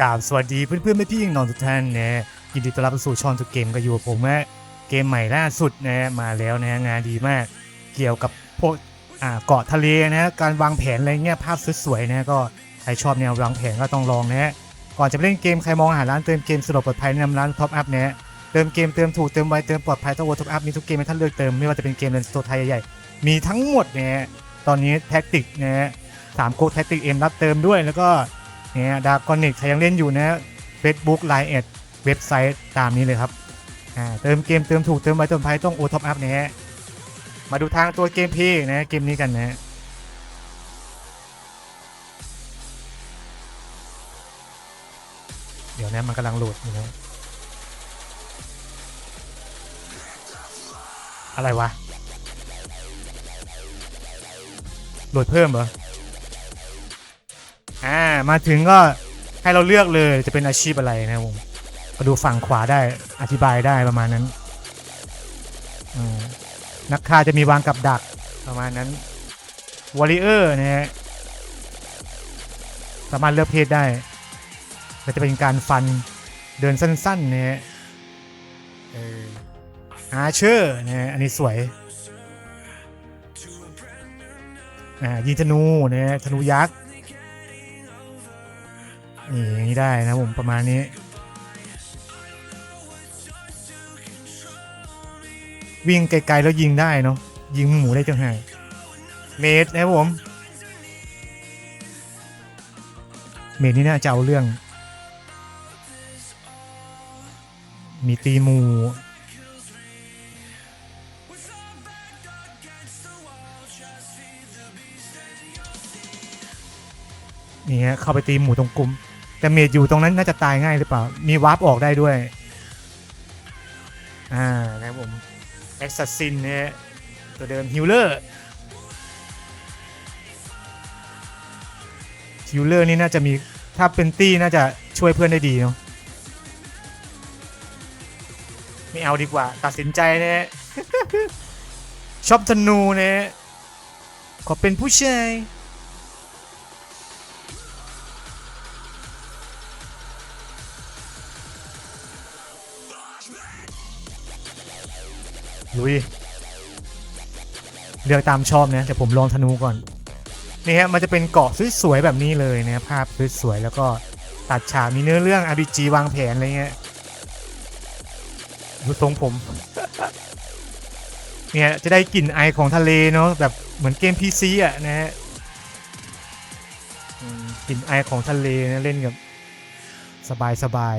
กราบสวัสดีเพื่อนๆไม่พี่ยิงนอนทุกท่านนะยินดีต้อนรับสู่ช่องทุกเกมก็อยู่กับผมนะเกมใหม่ล่าสุดนะมาแล้วนะงานดีมาก เกี่ยวกับพวกอ่าเกาะทะเลนะการวางแผนอะไรเงี้ยภาพสวยๆนะก็ใครชอบแนววางแผนก็ต้องลองนะก่อนจะไปเล่นเกมใครมองหาร้านเติมเกมสะดวกปลอดภัยแนะนำร้านท็อปอัพนะเติมเกมเติมถูกเติมไวเติมปลอดภัยต้องโอท็อปอัพมีทุกเกมให้ท่านเลือกเติมไม่ว่าจะเป็นเกมเลนส์ตัวไทยใหญ่ๆมีทั้งหมดนะตอนนี้แท็กติกนะสามโค้ดแท็กติกเอ็มรับเติมด้วยแล้วก็ เนี่ยดาร์กอนิกใครยังเล่นอยู่นะ Facebook Line แอดเว็บไซต์ตามนี้เลยครับอ่าเติมเกมเติมถูกเติมไวเติมไพต้องโอท็อปอัพนะฮะมาดูทางตัวเกมพลย์นะเกมนี้กันนะเดี๋ยวนะมันกำลังโหลดอยู่นะอะไรวะ โหลดเพิ่มเหรอ อ่ามาถึงก็ให้เราเลือกเลยจะเป็นอาชีพอะไรนะครับผมมาดูฝั่งขวาได้อธิบายได้ประมาณนั้นนักฆ่าจะมีวางกับดักประมาณนั้นวอริเออร์นะฮะสามารถเลือกเพศได้ก็จะเป็นการฟันเดินสั้นๆนะฮะอาเชอร์นะฮะอันนี้สวยอ่ายิงธนูนะฮะธนูยักษ์ อย่างนี้ได้นะผมประมาณนี้ วิ่งไกลๆแล้วยิงได้เนาะยิงหมูได้จังไงเมดนะผม เมดนี่น่าจะเอาเรื่อง มีตีหมูนี่ฮะเข้าไปตีหมูตรงกลุ่ม แต่เมดอยู่ตรงนั้นน่าจะตายง่ายหรือเปล่า มีวาร์ปออกได้ด้วย อ่านะครับผมแอ s ซัสซินเนี่ยตัวเดิมฮิลเลอร์ฮิลเลอร์นี่น่าจะมีถ้าเป็นตี้น่าจะช่วยเพื่อนได้ดีเนาะไม่เอาดีกว่า ตัดสินใจเนี่ยชอบธนูเนี่ยขอเป็นผู้ชาย เลือกตามชอบนะแต่ผมลองธนูก่อนนี่ฮะมันจะเป็นเกาะสวยๆแบบนี้เลยนะภาพสวยๆแล้วก็ตัดฉากมีเนื้อเรื่อง RPG วางแผนอะไรเงี้ยดูทรงผมเนี่ยจะได้กลิ่นไอของทะเลเนาะแบบเหมือนเกม PC อะนะฮะกลิ่นไอของทะเลนะเล่นกับสบายสบาย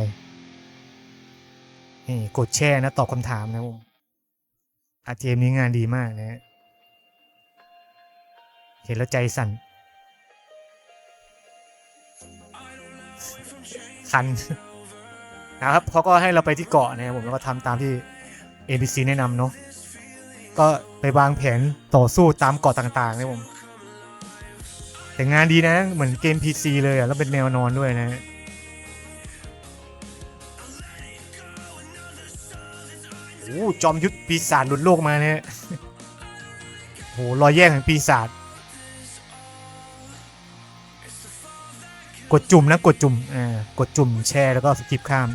ๆนี่กดแช่นะ ตอบคำถามนะผมอาเจมนี้งานดีมากนะฮะ เห็นแล้วใจสั่น คันนะครับเขาก็ให้เราไปที่เกาะนะครับผมแล้วก็ทำตามที่ NPC แนะนำเนาะก็ไปวางแผนต่อสู้ตามเกาะต่างๆนะผม แต่งานดีนะ เหมือนเกม PC เลยอะแล้วเป็นแนวนอนด้วยนะฮะโอ้จอมยุทธปีศาจหลุดโลกมาเนี่ยโหรอยแยกของปีศาจ กดจุ่มนะกดจุ่มอ่ากดจุ่มแชร์แล้วก็สกิปข้าม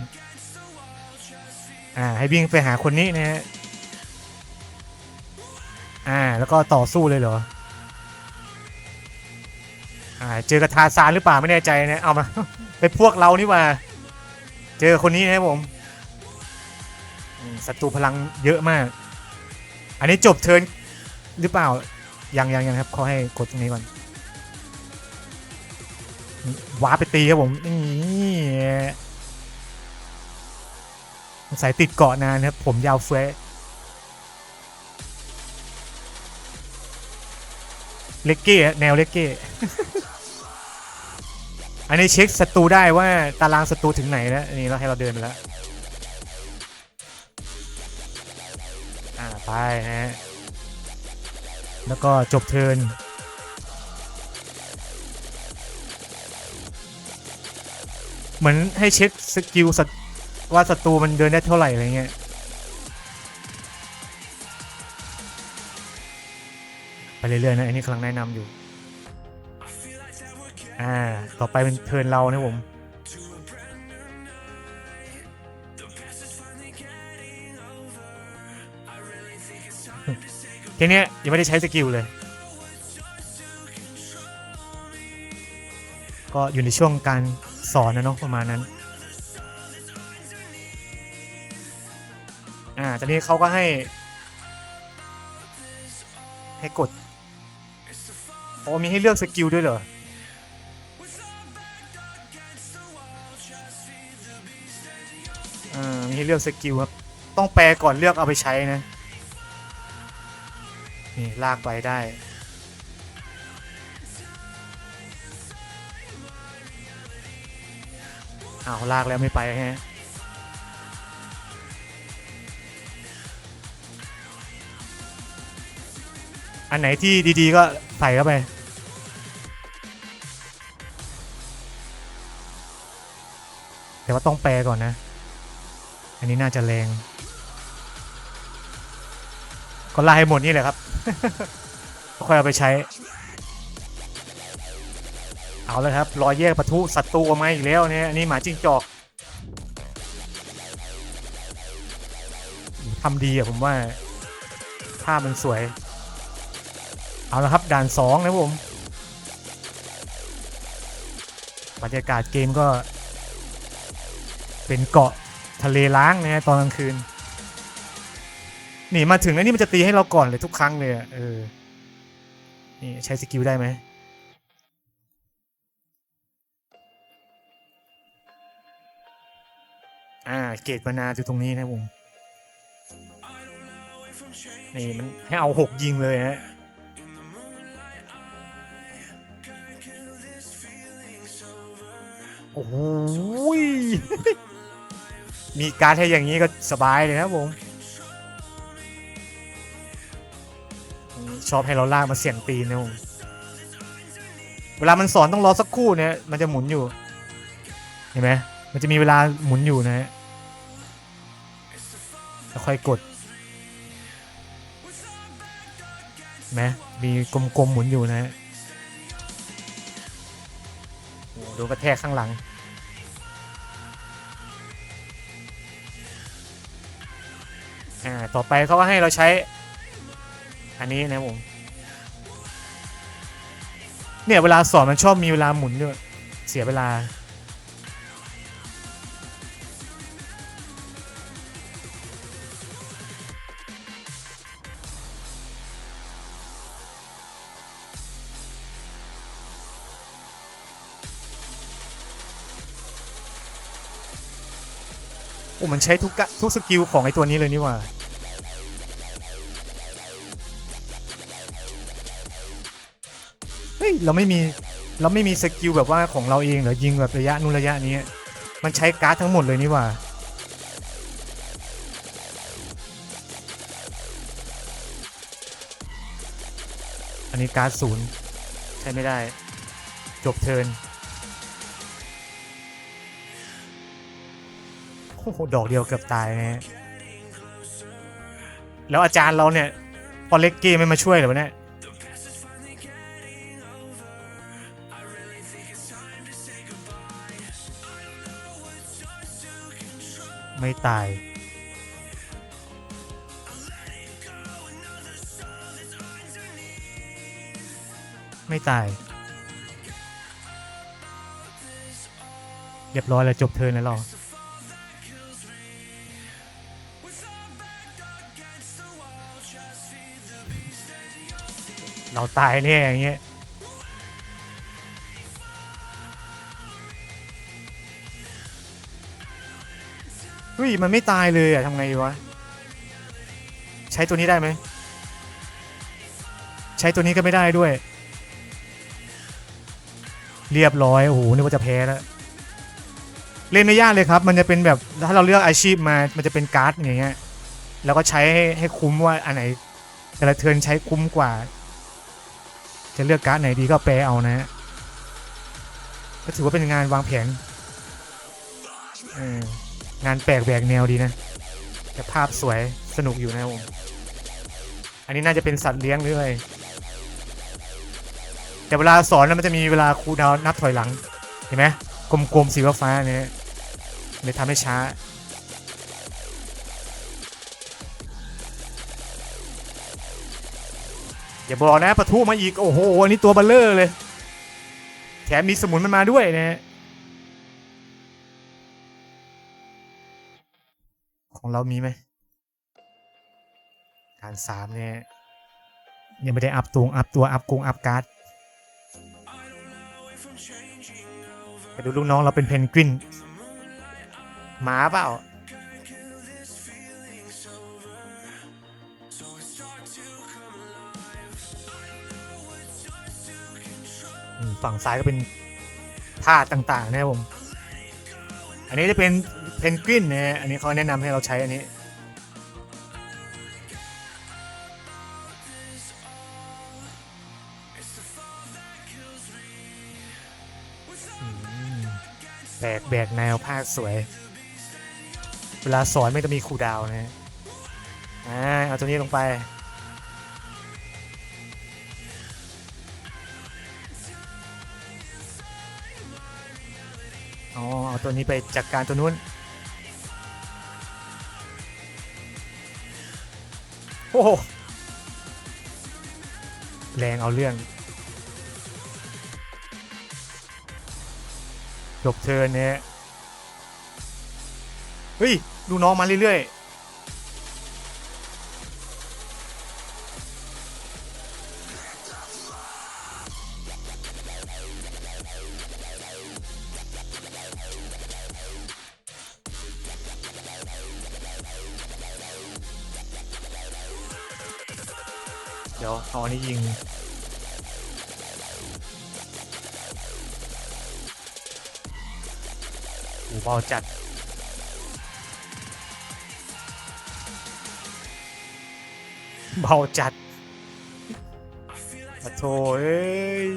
อ่าให้วิ่งไปหาคนนี้นะฮะอ่าแล้วก็ต่อสู้เลยเหรออ่าเจอกระทาซานหรือเปล่าไม่แน่ใจนะเอามาเป็นพวกเรานี่ว่า เจอคนนี้นะครับผมอืมศัตรูพลังเยอะมาก อันนี้จบเทิร์นหรือเปล่ายังยังยังครับเขาให้กดตรงนี้ก่อน ว้าไปตีครับผมนี่สายติดเกาะนานครับ ผมยาวเฟ้ยเล็กเก้แนวเล็กเก้อันนี้เช็คศัตรูได้ว่าตารางศัตรูถึงไหนแล้วนนี้เราให้เราเดินไปแล้วอ่าไปนะฮะแล้วก็จบเทิร์น เหมือนให้เช็คสกิลว่าศัตรูมันเดินได้เท่าไหร่อะไรเงี้ยไปเรื่อยๆนะอันนี้กำลังแนะนำอยู่ อ่า ต่อไปเป็นเทิร์นเรานะผมทีเนี้ยยังไม่ได้ใช้สกิลเลย ก็อยู่ในช่วงการ สอนนะเนาะประมาณนั้น อ่าตอนนี้เขาก็ให้ ให้กดโอ้มีให้เลือกสกิลด้วยเหรออ่ามีให้เลือกสกิลครับ ต้องแปลก่อนเลือกเอาไปใช้นะ นี่ ลากไปได้ อ้าวลากแล้วไม่ไปฮะอันไหนที่ดีๆก็ใส่เข้าไปแต่ว่าต้องแปลก่อนนะ อันนี้น่าจะแรง ก็ไล่ให้หมดนี่แหละครับ ค่อยเอาไปใช้ เอาเลยครับรอยแยกปะทุศัตรูออกมาอีกแล้วเนี่ยอันนี้หมาจิ้งจอกทำดีอะผมว่าภาพมันสวย เอาละครับด่านสองนะผมบรรยากาศเกมก็ เป็นเกาะทะเลล้างนะตอนกลางคืนนี่มาถึงแล้วนี่มันจะตีให้เราก่อนเลยทุกครั้งเลยเออนี่ใช้สกิลได้ไหม อ่า เกตมานาอยู่ตรงนี้นะผมนี่มันให้เอาหกยิงเลยฮะโอ้โหยมีการให้อย่างนี้ก็สบายเลยครับผมชอบให้เราลากมาเสี่ยงตีนนะผมเวลามันสอนต้องรอสักครู่เนี่ยมันจะหมุนอยู่ เห็นไหม มันจะมีเวลาหมุนอยู่นะฮะแล้วค่อยกดไหมมีกลมๆหมุนอยู่นะฮะโอ้โหโดนกระแทกข้างหลัง อ่า ต่อไปเขาก็ให้เราใช้ อันนี้นะผม เนี่ย เวลาสอนมันชอบมีเวลาหมุนด้วย เสียเวลา อ้มันใช้ทุกกะทุกสกิลของไอตัวนี้เลยนี่หว่า เฮ้ย เราไม่มี เราไม่มีสกิลแบบว่าของเราเองเหรอยิงแบบระยะนู้นระยะนี้ มันใช้การ์ดทั้งหมดเลยนี่หว่าอันนี้การ์ดศูนย์ใช้ไม่ได้ จบเทิร์น โอ้โหดอกเดียวเกือบตายนะฮะแล้วอาจารย์เราเนี่ยพอเล็กเกมไม่มาช่วยเหรอวะเนี่ยไม่ตาย ไม่ตาย เรียบร้อยแล้วจบเทินแล้วเรา เราตายแน่อย่างเงี้ยเฮ้ยมันไม่ตายเลยอะทำไงวะ ใช้ตัวนี้ได้ไหม ใช้ตัวนี้ก็ไม่ได้ด้วย เรียบร้อยโอ้โหนึกว่าจะแพ้แล้วเล่นไม่ยากเลยครับ มันจะเป็นแบบถ้าเราเลือกอาชีพมา มันจะเป็นการ์ดอย่างเงี้ย แล้วก็ใช้ให้ให้คุ้มว่าอันไหน แต่ละเทิร์นใช้คุ้มกว่า จะเลือกการ์ดไหนดีก็แปลเอานะฮะก็ถือว่าเป็นงานวางแผนงานแปลกแหวกแนวดีนะ แต่ภาพสวยสนุกอยู่นะผมอันนี้น่าจะเป็นสัตว์เลี้ยงหรืออะไรแต่เวลาสอนแล้วมันจะมีเวลาครูดาวนับถอยหลัง เห็นไหมกลมๆสีฟ้าเนี่ยเลยทำให้ช้า อย่าบอกนะปะทุมาอีกโอ้โหอันนี้ตัวเบัลเลอร์เลย แถมมีสมุนมันมาด้วยนะ ของเรามีไหมการสามเนี่ยยังไม่ได้อัพตัวอัพตัวอัพกงอัพการ์ดไปดูลูกน้องเราเป็นเพนกวินหมาเปล่า ฝั่งซ้ายก็เป็นธาต่างๆนะครับผม อันนี้จะเป็นเพนกวินนะฮะอันนี้เขาแนะนำให้เราใช้อันนี้ แบกแบกแนวภาคสวย เวลาสอนไม่ต้องมีครูดาวน์นะฮะอ่าเอาตัวนี้ลงไป อ๋อเอาตัวนี้ไปจัดการตัวนู้น โอ้โห แรงเอาเรื่องจบเทิร์นเนี่ยเฮ้ย ดูน้องมาเรื่อยๆ อูเบาจัด เบาจัดปะโถเอ้ย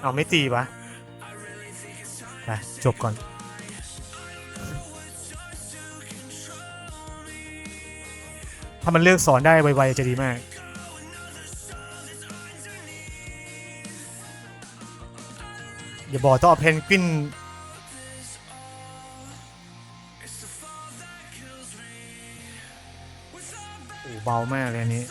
เอาไม่ตีปะไปจบก่อนถ้ามันเลือกสอนได้ไวๆจะดีมาก อย่าบอกต้องเอาเพนกวินโอ้เบามากเลยอันนี้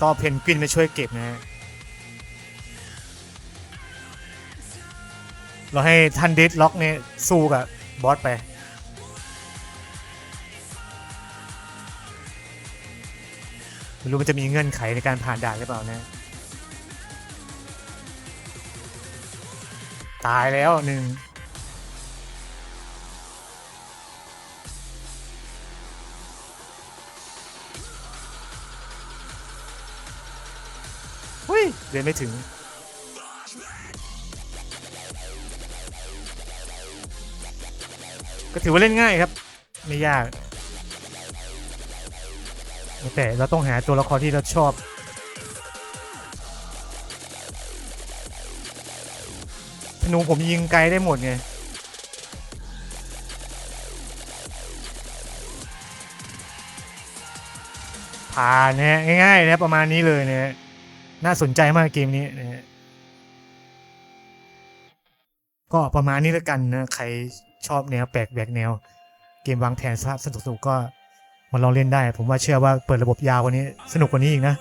ต้องเอาเพนกวินมาช่วยเก็บนะฮะเราให้ท่านเดดล็อกเนี่ยสู้กับบอสไป ไม่รู้มันจะมีเงื่อนไขในการผ่านด่านหรือเปล่านะ ตายแล้วหนึ่งเฮ้ยเดินไม่ถึงก็ถือว่าเล่นง่ายครับ ไม่ยาก แต่เราต้องหาตัวละครที่เราชอบ ธนูผมยิงไกลได้หมดไงผ่านนะฮะง่ายๆนะประมาณนี้เลยนะฮะน่าสนใจมากเกมนี้นะฮะก็ประมาณนี้แล้วกันนะ ใครชอบแนวแปลกแหวกแนว เกมวางแผนสนุกๆก็ มาลองเล่นได้ ผมว่าเชื่อว่าเปิดระบบยาวกว่านี้สนุกกว่านี้อีกนะ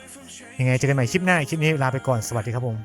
ยังไงเจอกันใหม่คลิปหน้าคลิปนี้ลาไปก่อนสวัสดีครับผม